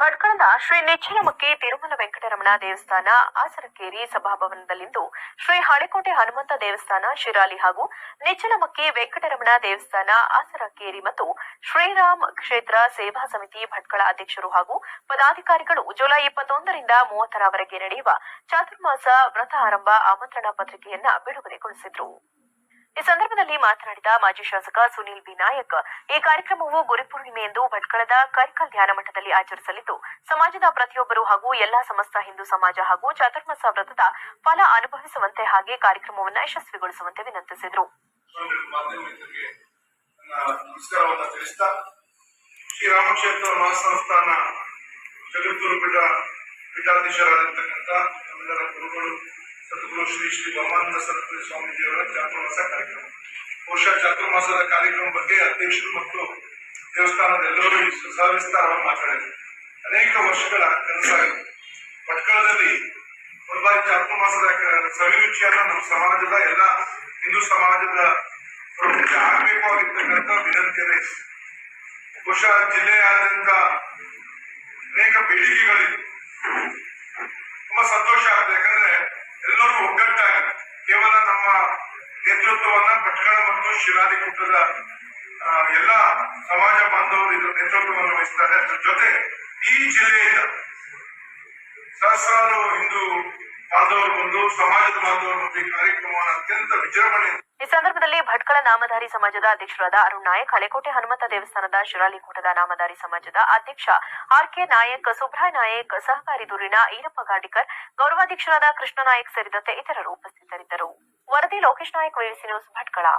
ಭಟ್ಕಳದ ಶ್ರೀ ನಿಚ್ಚಲಮಕ್ಕಿ ತಿರುಮಲ ವೆಂಕಟರಮಣ ದೇವಸ್ಥಾನ ಆಸರಕೇರಿ ಸಭಾಭವನದಲ್ಲಿಂದು ಶ್ರೀ ಹಳೆಕೋಟೆ ಹನುಮಂತ ದೇವಸ್ಥಾನ, ಶಿರಾಲಿ ಹಾಗೂ ನಿಚ್ಚಲಮಕ್ಕಿ ವೆಂಕಟರಮಣ ದೇವಸ್ಥಾನ, ಆಸರಕೇರಿ ಮತ್ತು ಶ್ರೀರಾಮ್ ಕ್ಷೇತ್ರ ಸೇವಾ ಸಮಿತಿ ಭಟ್ಕಳ ಅಧ್ಯಕ್ಷರು ಹಾಗೂ ಪದಾಧಿಕಾರಿಗಳು ಜುಲೈ ಇಪ್ಪತ್ತೊಂದರಿಂದ ಮೂವತ್ತರವರೆಗೆ ನಡೆಯುವ ಚಾತುರ್ಮಾಸ ವ್ರತ ಆರಂಭ ಆಮಂತ್ರಣ ಪತ್ರಿಕೆಯನ್ನ ಬಿಡುಗಡೆಗೊಳಿಸಿದರು. ಈ ಸಂದರ್ಭದಲ್ಲಿ ಮಾತನಾಡಿದ ಮಾಜಿ ಶಾಸಕ ಸುನೀಲ್ ಬಿ. ನಾಯಕ್, ಈ ಕಾರ್ಯಕ್ರಮವು ಗುರುಪೂರ್ಣಿಮೆಯಂದು ಭಟ್ಕಳದ ಕರಿಕಲ್ ಧ್ಯಾನ ಮಠದಲ್ಲಿ ಆಚರಿಸಲಿದ್ದು, ಸಮಾಜದ ಪ್ರತಿಯೊಬ್ಬರು ಹಾಗೂ ಎಲ್ಲಾ ಸಮಸ್ತ ಹಿಂದೂ ಸಮಾಜ ಹಾಗೂ ಚಾತುರ್ಮಾಸ ವ್ರತದ ಫಲ ಅನುಭವಿಸುವಂತೆ ಹಾಗೆ ಕಾರ್ಯಕ್ರಮವನ್ನು ಯಶಸ್ವಿಗೊಳಿಸುವಂತೆ ವಿನಂತಿಸಿದರು. ಸದ್ಗುರು ಶ್ರೀ ಶ್ರೀ ಬ್ರಹ್ಮಾನಂದ ಸರಸ್ವತಿ ಸ್ವಾಮೀಜಿಯವರ ಚಾತುರ್ಮಾಸ ಕಾರ್ಯಕ್ರಮ. ಚಾತುರ್ಮಾಸದ ಕಾರ್ಯಕ್ರಮ ಬಗ್ಗೆ ಅಧ್ಯಕ್ಷರು ಮತ್ತು ದೇವಸ್ಥಾನದ ಎಲ್ಲರೂ ಸವಿಸ್ತಾರವಾಗಿ ಮಾತಾಡಿದರು. ಅನೇಕ ವರ್ಷಗಳ ಕನಸಾಗಿದೆ ಪಟ್ಕಳದಲ್ಲಿ ಒಂದು ಬಾರಿ ಮಾಸದ ಸವಿರುಚಿಯನ್ನ ನಮ್ಮ ಸಮಾಜದ ಎಲ್ಲ ಹಿಂದೂ ಸಮಾಜದ ಪ್ರಮುಖ ಆಗಬೇಕು ಆಗಿರ್ತಕ್ಕಂಥ ವಿನಂತಿಯೇ ಬಹುಶಃ ಜಿಲ್ಲೆಯಾದ್ಯಂತ ಅನೇಕ ಬೇಡಿಕೆಗಳಿವೆ. ತುಂಬಾ ಸಂತೋಷ ಆಗುತ್ತೆ ಯಾಕಂದ್ರೆ ನೇತೃತ್ವವನ್ನ ಪಟ್ಟಣ ಮತ್ತು ಆ, ಎಲ್ಲ ಸಮಾಜ ಬಾಂಧವರು ಇದರ ನೇತೃತ್ವವನ್ನು ವಹಿಸ್ತಾರೆ. ಅದ್ರ ಜೊತೆ ಈ ಜಿಲ್ಲೆಯಿಂದ ಸಹಸ್ರಾರು ಹಿಂದೂ ಬಾಂಧವರು ಬಂದು ಸಮಾಜದ ಬಾಂಧವರು ಬಂದು ಈ ಕಾರ್ಯಕ್ರಮವನ್ನು ಅತ್ಯಂತ ವಿಜೃಂಭಣೆಯಿಂದ ಈ ಸಂದರ್ಭದಲ್ಲಿ ಭಟ್ಕಳ ನಾಮಧಾರಿ ಸಮಾಜದ ಅಧ್ಯಕ್ಷರಾದ ಅರುಣ್ ನಾಯಕ್ ಹಳೆಕೋಟೆ ಹನುಮಂತ ದೇವಸ್ಥಾನದ ಶಿರಾಲಿಕೂಟದ ನಾಮಧಾರಿ ಸಮಾಜದ ಅಧ್ಯಕ್ಷ ಆರ್ ಕೆ ನಾಯಕ್ ಸುಬ್ರಾಯ್ ನಾಯಕ್ ಸಹಕಾರಿ ದೂರಿನ ಈರಪ್ಪ ಗಾಡಿಕರ್ ಗೌರವಾಧ್ಯಕ್ಷರಾದ ಕೃಷ್ಣ ನಾಯಕ್ ಸೇರಿದಂತೆ ಇತರರು ಉಪಸ್ಥಿತರಿದ್ದರು. वरदी लोकेश नाईक वेळ सिन्यूज भटकळा